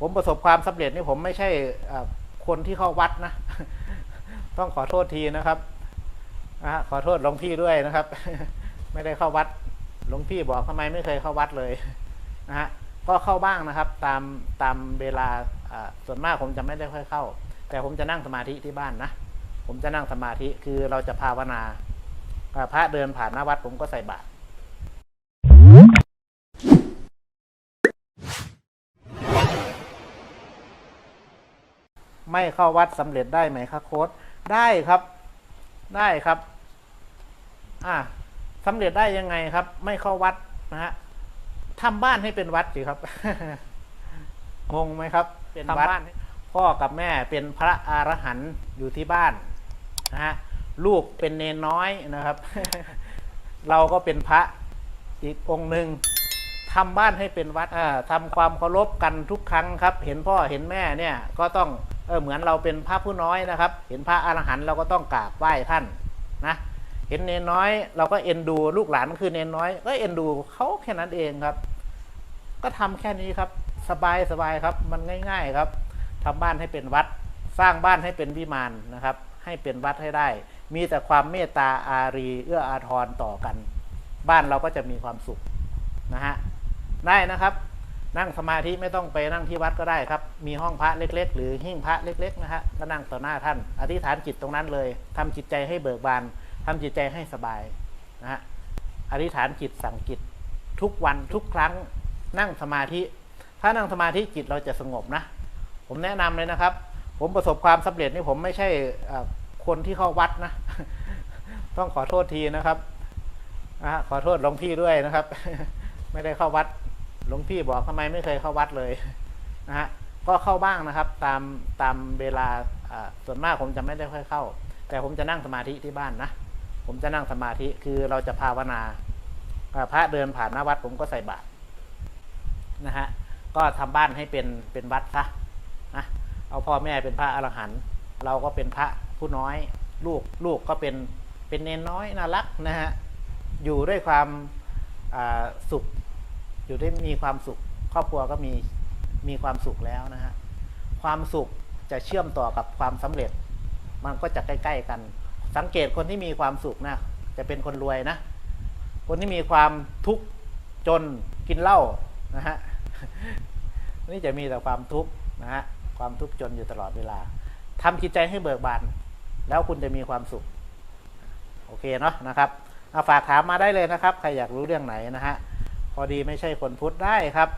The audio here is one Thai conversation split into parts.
ผมประสบความสำเร็จนี่ผมไม่ใช่คนที่เข้าวัดนะ ต้องขอโทษทีนะครับนะฮะขอโทษหลวงพี่ด้วยนะครับ ไม่ได้เข้าวัดหลวงพี่บอกทำไมไม่เคยเข้าวัดเลยนะฮะก็เข้าบ้างนะครับ ตามตามเวลาส่วนมากผมจะไม่ได้ค่อยเข้า แต่ผมจะนั่งสมาธิที่บ้านนะผมจะนั่งสมาธิคือเราจะภาวนาพระเดินผ่านหน้าวัดผมก็ใส่บาตร ไม่เข้าวัดสำเร็จได้ไหมครับโค้ดได้ครับ ได้ครับ อ่าสำเร็จได้ยังไงครับ ไม่เข้าวัดนะฮะทำบ้านให้เป็นวัดสิครับงงไหมครับเป็นวัดพ่อกับแม่เป็นพระอรหันต์อยู่ที่บ้านนะฮะลูกเป็นเนนน้อยนะครับ เราก็เป็นพระอีกองค์หนึ่งทำบ้านให้เป็นวัดอ่าทำความเคารพกันทุกครั้งครับ เห็นพ่อเห็นแม่เนี่ยก็ต้อง เออเหมือนเราเป็นพระผู้น้อยนะครับ เห็นพระอรหันต์เราก็ต้องกราบไหว้ท่านนะเห็นเนนน้อย เราก็เอ็นดูลูกหลานคือเนนน้อยก็เอ็นดูเขาแค่นั้นเองครับ ก็ทำแค่นี้ครับ สบายสบายครับมันง่าย ๆครับทำบ้านให้เป็นวัด สร้างบ้านให้เป็นวิมานนะครับ ให้เป็นวัดให้ได้ มีแต่ความเมตตาอารีเอื้ออาทรต่อกัน บ้านเราก็จะมีความสุขนะฮะได้นะครับ นั่งสมาธิไม่ต้องไปนั่งที่วัดก็ได้ครับ มีห้องพระเล็ก ๆ หรือหิ้งพระเล็กๆนะฮะก็นั่งต่อหน้าท่าน อธิษฐานจิตตรงนั้นเลยทำจิตใจให้เบิกบานทำจิตใจให้สบายนะฮะอธิษฐานจิตสั่งจิตทุกวันทุกครั้งนั่งสมาธิ ถ้านั่งสมาธิจิตเราจะสงบนะ ผมแนะนำเลยนะครับ ผมประสบความสำเร็จนี่ผมไม่ใช่คนที่เข้าวัดนะ ต้องขอโทษทีนะครับนะฮะขอโทษหลวงพี่ด้วยนะครับ ไม่ได้เข้าวัด หลวงพี่บอกทำไมไม่เคยเข้าวัดเลยนะฮะก็เข้าบ้างนะครับ ตามตามเวลาส่วนมากผมจะไม่ได้ค่อยเข้า แต่ผมจะนั่งสมาธิที่บ้านนะผมจะนั่งสมาธิคือเราจะภาวนาพระเดินผ่านหน้าวัดผมก็ใส่บาตรนะฮะก็ทำบ้านให้เป็นเป็นวัดซะนะเอาพ่อแม่เป็นพระอรหันต์เราก็เป็นพระผู้น้อยลูกลูกก็เป็นเป็นเนนน้อยน่ารักนะฮะอยู่ด้วยความสุข อยู่ได้มีความสุข ครอบครัวก็มีมีความสุขแล้วนะฮะความสุขจะเชื่อมต่อกับความสำเร็จ มันก็จะใกล้ ๆ กัน สังเกตคนที่มีความสุขนะจะเป็นคนรวยนะ คนที่มีความทุกข์จนกินเหล้านะฮะนี่จะมีแต่ความทุกข์นะฮะความทุกข์จนอยู่ตลอดเวลาทำจิตใจให้เบิกบาน แล้วคุณจะมีความสุข โอเคเนาะนะครับเอาฝากถามมาได้เลยนะครับ ใครอยากรู้เรื่องไหนนะฮะ พอดีไม่ใช่คนพุทธได้ครับ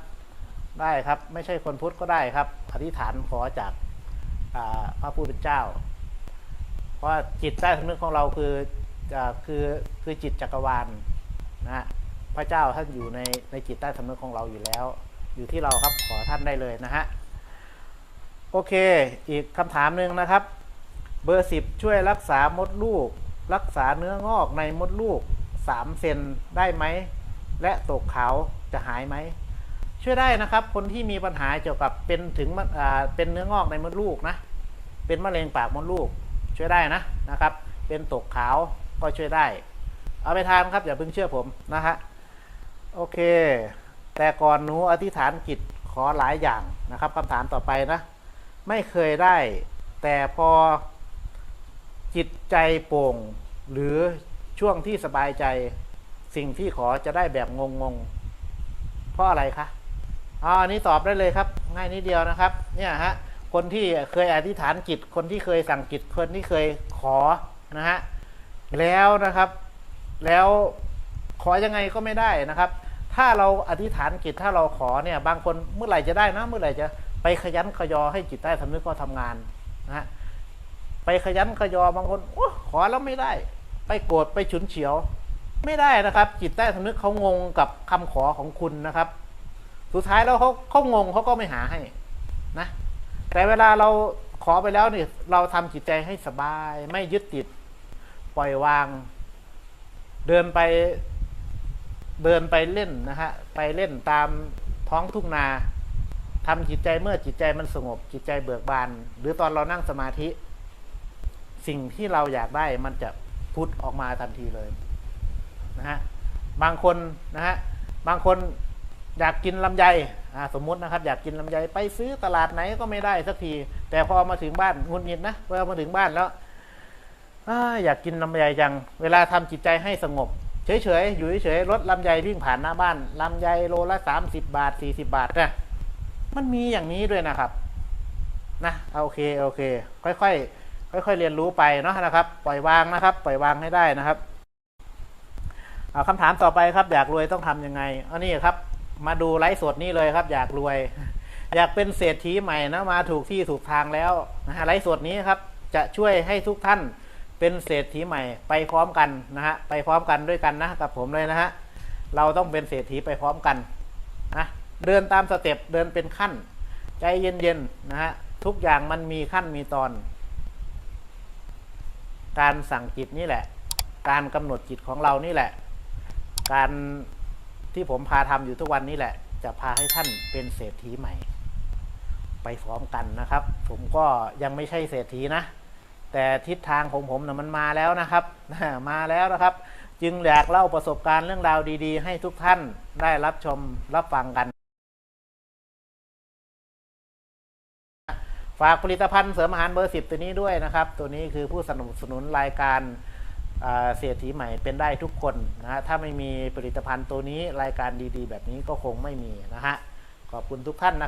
ได้ครับไม่ใช่คนพุทธก็ได้ครับอธิษฐานขอจากพระผู้เป็นเจ้า เพราะจิตใต้สำนึกของเราคืออคือคือจิตจักรวาลนะฮะพระเจ้าท่านอยู่ในในจิตใต้สำนึกของเราอยู่แล้ว อยู่ที่เราครับขอท่านได้เลยนะฮะโอเคอีกคำถามหนึ่งนะครับ เบอร์สิบช่วยรักษามดลูก รักษาเนื้องอกในมดลูกสามเซนได้ไหม และตกขาวจะหายไหมช่วยได้นะครับ คนที่มีปัญหาเกี่ยวกับเป็นถึงเป็นเนื้องอกในมดลูกนะ เป็นมะเร็งปากมดลูก ช่วยได้นะนะครับ เป็นตกขาวก็ช่วยได้ เอาไปทานครับอย่าเพิ่งเชื่อผมนะฮะโอเค แต่ก่อนหนูอธิษฐานจิตขอหลายอย่างนะครับคำถามต่อไปนะ ไม่เคยได้ แต่พอจิตใจโปร่ง หรือช่วงที่สบายใจ สิ่งที่ขอจะได้แบบงงๆเพราะอะไรคะอ๋ออันนี้ตอบได้เลยครับ ง่ายนิดเดียวนะครับ เนี่ยฮะ คนที่เคยอธิษฐานจิต คนที่เคยสั่งจิต คนที่เคยขอนะฮะ แล้วนะครับ แล้วขอยังไงก็ไม่ได้นะครับ ถ้าเราอธิษฐานจิต ถ้าเราขอเนี่ย บางคนเมื่อไหร่จะได้นะ เมื่อไหร่จะไปขยันขยอให้จิตใต้สำนึกก็ทำงานนะฮะ ไปขยันขยอบางคนโอ้ขอแล้วไม่ได้ ไปโกรธไปฉุนเฉียว ไม่ได้นะครับจิตใต้สำนึกเขางงกับคำขอของคุณนะครับ สุดท้ายแล้วเขาเขางงเขาก็ไม่หาให้นะ แต่เวลาเราขอไปแล้วนี่เราทำจิตใจให้สบาย ไม่ยึดติด ปล่อยวาง เดินไป เดินไปเล่นนะฮะไปเล่นตามท้องทุ่งนาทำจิตใจเมื่อจิตใจมันสงบ จิตใจเบิกบาน หรือตอนเรานั่งสมาธิ สิ่งที่เราอยากได้มันจะพุทธออกมาทันทีเลย นะฮะบางคนนะฮะบางคนอยากกินลำไยสมมตินะครับ อยากกินลำไยไปซื้อตลาดไหนก็ไม่ได้สักที แต่พอมาถึงบ้านงุดหงิดนะพอมาถึงบ้านแล้วอยากกินลำไยจัง เวลาทำจิตใจให้สงบ เฉยๆอยู่เฉยๆรถลำไยวิ่งผ่านหน้าบ้านลำไยโลละสามสิบบาทสี่สิบาทนะมันมีอย่างนี้ด้วยนะครับนะโอเคโอเค ค่อยๆค่อยๆเรียนรู้ไปเนาะนะครับ ปล่อยวางนะครับ ปล่อยวางให้ได้นะครับ เอาคำถามต่อไปครับอยากรวยต้องทำยังไงอันนี้ครับ มาดูไลฟ์สดนี่เลยครับ อยากรวย อยากเป็นเศรษฐีใหม่นะมาถูกที่ถูกทางแล้วนะฮะไลฟ์สดนี้ครับ จะช่วยให้ทุกท่านเป็นเศรษฐีใหม่ไปพร้อมกันนะฮะไปพร้อมกันด้วยกันนะกับผมเลยนะฮะเราต้องเป็นเศรษฐีไปพร้อมกันนะเดินตามสเต็ปเดินเป็นขั้น ใจเย็นๆนะฮะทุกอย่างมันมีขั้นมีตอน การสั่งจิตนี่แหละ การกำหนดจิตของเรานี่แหละ การที่ผมพาทำอยู่ทุกวันนี้แหละ จะพาให้ท่านเป็นเศรษฐีใหม่ ไปพร้อมกันนะครับ ผมก็ยังไม่ใช่เศรษฐีนะ แต่ทิศทางของผมนะมันมาแล้วนะครับ มาแล้วนะครับ จึงอยากเล่าประสบการณ์เรื่องราวดี ๆ ให้ทุกท่านได้รับชมรับฟังกันฝากผลิตภัณฑ์เสริมอาหารเบอร์สิบตัวนี้ด้วยนะครับ ตัวนี้คือผู้สนับสนุนรายการ เศรษฐีใหม่เป็นได้ทุกคนนะฮะถ้าไม่มีผลิตภัณฑ์ตัวนี้รายการดีๆ แบบนี้ก็คงไม่มีนะฮะขอบคุณทุกท่านนะ